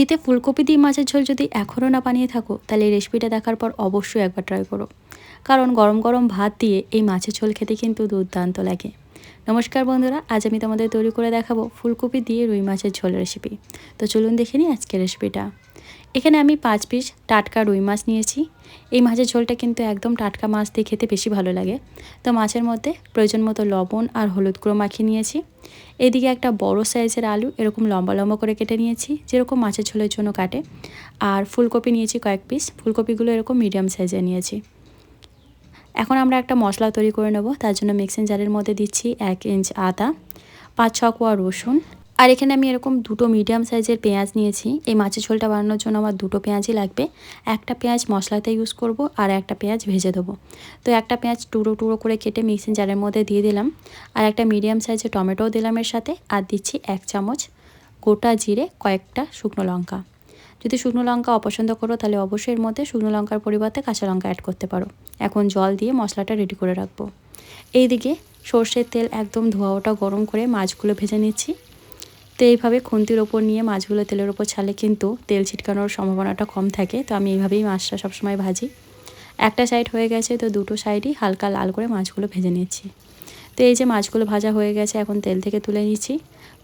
শীতে ফুলকপি দিয়ে মাছের ঝোল যদি এখনও না বানিয়ে থাকো, তাহলে এই রেসিপিটা দেখার পর অবশ্যই একবার ট্রাই করো। কারণ গরম গরম ভাত দিয়ে এই মাছের ঝোল খেতে কিন্তু দুর্দান্ত লাগে। নমস্কার বন্ধুরা, আজ আমি তোমাদের তৈরি করে দেখাবো ফুলকপি দিয়ে রুই মাছের ঝোল রেসিপি তো চলুন দেখে নিই আজকের রেসিপিটা এখানে আমি পাঁচ পিস টাটকা রুই মাছ নিয়েছি। এই মাছের ঝোলটা কিন্তু একদম টাটকা মাছ দিয়ে খেতে বেশি ভালো লাগে। তো মাছের মধ্যে প্রয়োজন মতো লবণ আর হলুদ গুঁড়ো মাখিয়ে নিয়েছি। এদিকে একটা বড় সাইজের আলু এরকম লম্বা লম্বা করে কেটে নিয়েছি, যেরকম মাছের ঝোলের জন্য কাটে। আর ফুলকপি নিয়েছি কয়েক পিস, ফুলকপিগুলো এরকম মিডিয়াম সাইজের নিয়েছি। এখন আমরা একটা মশলা তৈরি করে নেব, তার জন্য মিক্সিং জারের মধ্যে দিচ্ছি এক ইঞ্চ আদা, পাঁচ ছ কোয়া রসুন আর এখানে আমি এরকম দুটো মিডিয়াম সাইজের পেঁয়াজ নিয়েছি। এই মাছের ঝোলটা বানানোর জন্য আমার দুটো পেঁয়াজই লাগবে। একটা পেঁয়াজ মশলাতে ইউজ করব আর একটা পেঁয়াজ ভেজে দেবো। তো একটা পেঁয়াজ টুকরো টুকরো করে কেটে মিক্সিং জারের মধ্যে দিয়ে দিলাম। আর একটা মিডিয়াম সাইজের টমেটোও দিলাম এর সাথে। আর দিচ্ছি এক চামচ গোটা জিরে, কয়েকটা শুকনো লঙ্কা। যদি শুকনো লঙ্কা অপছন্দ করো তাহলে অবশ্যই এর মধ্যে শুকনো লঙ্কার পরিবর্তে কাঁচা লঙ্কা অ্যাড করতে পারো। এখন জল দিয়ে মশলাটা রেডি করে রাখব। এইদিকে সর্ষের তেল একদম ধোয়া ওটা গরম করে মাছগুলো ভেজে নিচ্ছি। তো এইভাবে খুন্তির ওপর নিয়ে মাছগুলো তেলের ওপর ছালে কিন্তু তেল ছিটকানোর সম্ভাবনাটা কম থাকে। তো আমি এইভাবেই মাছটা সবসময় ভাজি। একটা সাইড হয়ে গেছে, তো দুটো সাইডই হালকা লাল করে মাছগুলো ভেজে নিচ্ছি। তো এই যে মাছগুলো ভাজা হয়ে গেছে, এখন তেল থেকে তুলে নিচ্ছি।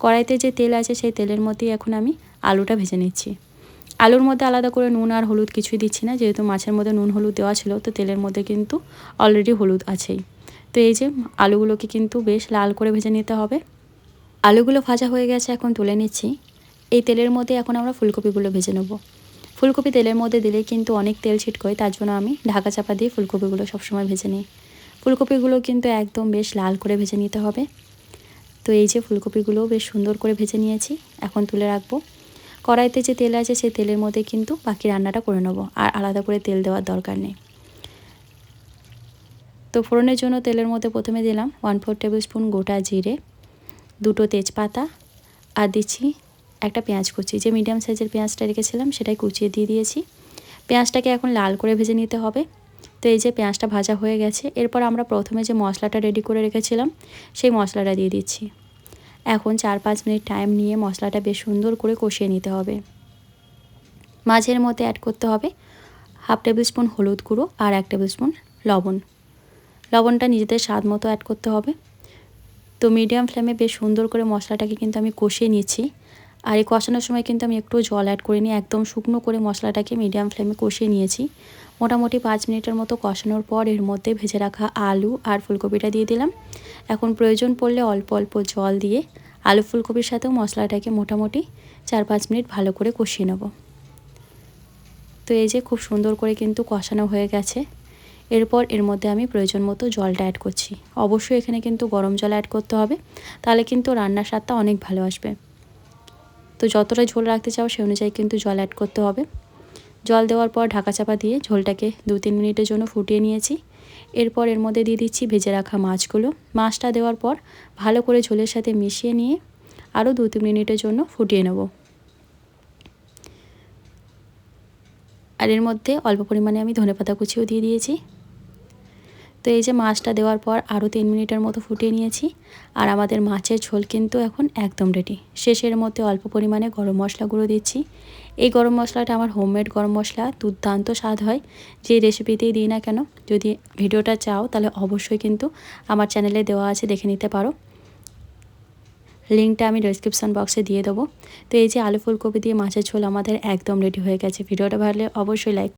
কড়াইতে যে তেল আছে, সেই তেলের মধ্যেই এখন আমি আলুটা ভেজে নিচ্ছি। আলুর মধ্যে আলাদা করে নুন আর হলুদ কিছুই দিচ্ছি না, যেহেতু মাছের মধ্যে নুন হলুদ দেওয়া ছিল, তো তেলের মধ্যে কিন্তু অলরেডি হলুদ আছেই। তো এই যে আলুগুলোকে কিন্তু বেশ লাল করে ভেজে নিতে হবে। আলুগুলো ভাজা হয়ে গেছে, এখন তুলে নিচ্ছি। এই তেলের মধ্যে এখন আমরা ফুলকপিগুলো ভেজে নেব। ফুলকপি তেলের মধ্যে দিলে কিন্তু অনেক তেল ছিটকোয় তার জন্য আমি ঢাকা চাপা দিয়ে ফুলকপিগুলো সবসময় ভেজে নিই। ফুলকপিগুলো কিন্তু একদম বেশ লাল করে ভেজে নিতে হবে। তো এই যে ফুলকপিগুলো বেশ সুন্দর করে ভেজে নিয়েছি, এখন তুলে রাখব। কড়াইতে যে তেল আছে, সেই তেলের মধ্যে কিন্তু বাকি রান্নাটা করে নেব, আর আলাদা করে তেল দেওয়ার দরকার নেই। তো ফোড়নের জন্য তেলের মধ্যে প্রথমে দিলাম ওয়ান ফোর টেবিল স্পুন গোটা জিরে দুটো তেজপাতা, আর দিচ্ছি একটা পেঁয়াজ কুচি। যে মিডিয়াম সাইজের পেঁয়াজটা রেখেছিলাম, সেটাই কুচিয়ে দিয়ে দিয়েছি। পেঁয়াজটাকে এখন লাল করে ভেজে নিতে হবে। তো এই যে পেঁয়াজটা ভাজা হয়ে গেছে, এরপর আমরা প্রথমে যে মশলাটা রেডি করে রেখেছিলাম, সেই মশলাটা দিয়ে দিচ্ছি। এখন চার পাঁচ মিনিট টাইম নিয়ে মশলাটা বেশ সুন্দর করে কষিয়ে নিতে হবে। মাঝের মধ্যে অ্যাড করতে হবে হাফ টেবিল স্পুন হলুদ গুঁড়ো আর এক টেবিল স্পুন লবণ। লবণটা নিজেদের স্বাদ মতো অ্যাড করতে হবে। তো মিডিয়াম ফ্লেমে বেশ সুন্দর করে মশলাটাকে কিন্তু আমি কষিয়ে নিয়েছি। আর এই কষানোর সময় কিন্তু আমি একটু জল অ্যাড করে নিয়ে একদম শুকনো করে মশলাটাকে মিডিয়াম ফ্লেমে কষিয়ে নিয়েছি। মোটামুটি পাঁচ মিনিটের মতো কষানোর পর এর মধ্যে ভেজে রাখা আলু আর ফুলকপিটা দিয়ে দিলাম। এখন প্রয়োজন পড়লে অল্প অল্প জল দিয়ে আলু ফুলকপির সাথেও মশলাটাকে মোটামুটি চার পাঁচ মিনিট ভালো করে কষিয়ে নেব। তো এই যে খুব সুন্দর করে কিন্তু কষানো হয়ে গেছে। এরপর এর মধ্যে আমি প্রয়োজন মতো জলটা অ্যাড করছি। অবশ্যই এখানে কিন্তু গরম জল অ্যাড করতে হবে, তাহলে কিন্তু রান্নার স্বাদটা অনেক ভালো আসবে। তো যতটা ঝোল রাখতে চাও সে অনুযায়ী কিন্তু জল অ্যাড করতে হবে। জল দেওয়ার পর ঢাকা চাপা দিয়ে ঝোলটাকে দু তিন মিনিটের জন্য ফুটিয়ে নিয়েছি। এরপর এর মধ্যে দিয়ে দিচ্ছি ভেজে রাখা মাছগুলো। মাছটা দেওয়ার পর ভালো করে ঝোলের সাথে মিশিয়ে নিয়ে আরও দু তিন মিনিটের জন্য ফুটিয়ে নেব। আর এর মধ্যে অল্প পরিমাণে আমি ধনেপাতা কুচিও দিয়ে দিয়েছি। তো এই যে মাছটা দেওয়ার পর আরও তিন মিনিটের মতো ফুটিয়ে নিয়েছি। আর আমাদের মাছের ঝোল কিন্তু এখন একদম রেডি শেষের মধ্যে অল্প পরিমাণে গরম মশলা গুঁড়ো দিচ্ছি। এই গরম মশলাটা আমার হোমমেড গরম মশলা, দুর্দান্ত স্বাদ হয়। যে রেসিপিতেই দিই না কেন, যদি ভিডিওটা চাও তাহলে অবশ্যই কিন্তু আমার চ্যানেলে দেওয়া আছে, দেখে নিতে পারো। লিঙ্কটা আমি ডিসক্রিপশান বক্সে দিয়ে দেবো। তো এই যে আলু ফুলকপি দিয়ে মাছের ঝোল আমাদের একদম রেডি হয়ে গেছে। ভিডিওটা ভালো অবশ্যই লাইক